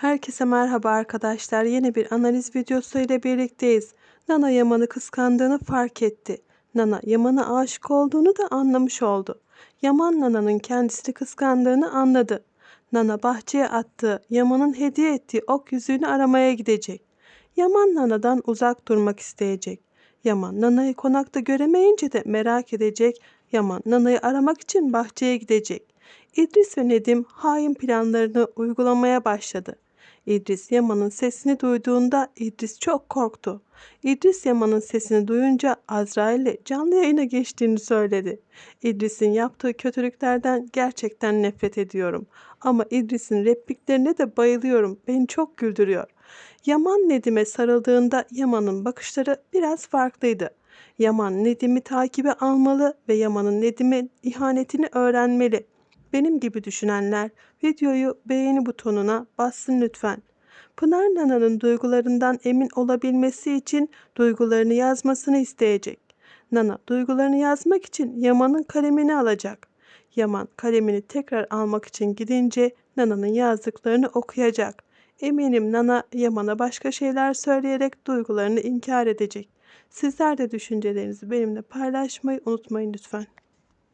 Herkese merhaba arkadaşlar. Yeni bir analiz videosu ile birlikteyiz. Nana Yaman'ı kıskandığını fark etti. Nana Yaman'a aşık olduğunu da anlamış oldu. Yaman Nana'nın kendisini kıskandığını anladı. Nana bahçeye attığı, Yaman'ın hediye ettiği ok yüzüğünü aramaya gidecek. Yaman Nana'dan uzak durmak isteyecek. Yaman Nana'yı konakta göremeyince de merak edecek. Yaman Nana'yı aramak için bahçeye gidecek. İdris ve Nedim hain planlarını uygulamaya başladı. İdris Yaman'ın sesini duyduğunda İdris çok korktu. İdris Yaman'ın sesini duyunca Azrail ile canlı yayına geçtiğini söyledi. İdris'in yaptığı kötülüklerden gerçekten nefret ediyorum. Ama İdris'in repliklerine de bayılıyorum. Beni çok güldürüyor. Yaman Nedim'e sarıldığında Yaman'ın bakışları biraz farklıydı. Yaman Nedim'i takibe almalı ve Yaman'ın Nedim'e ihanetini öğrenmeli. Benim gibi düşünenler videoyu beğeni butonuna bassın lütfen. Pınar Nana'nın duygularından emin olabilmesi için duygularını yazmasını isteyecek. Nana duygularını yazmak için Yaman'ın kalemini alacak. Yaman kalemini tekrar almak için gidince Nana'nın yazdıklarını okuyacak. Eminim Nana Yaman'a başka şeyler söyleyerek duygularını inkar edecek. Sizler de düşüncelerinizi benimle paylaşmayı unutmayın lütfen.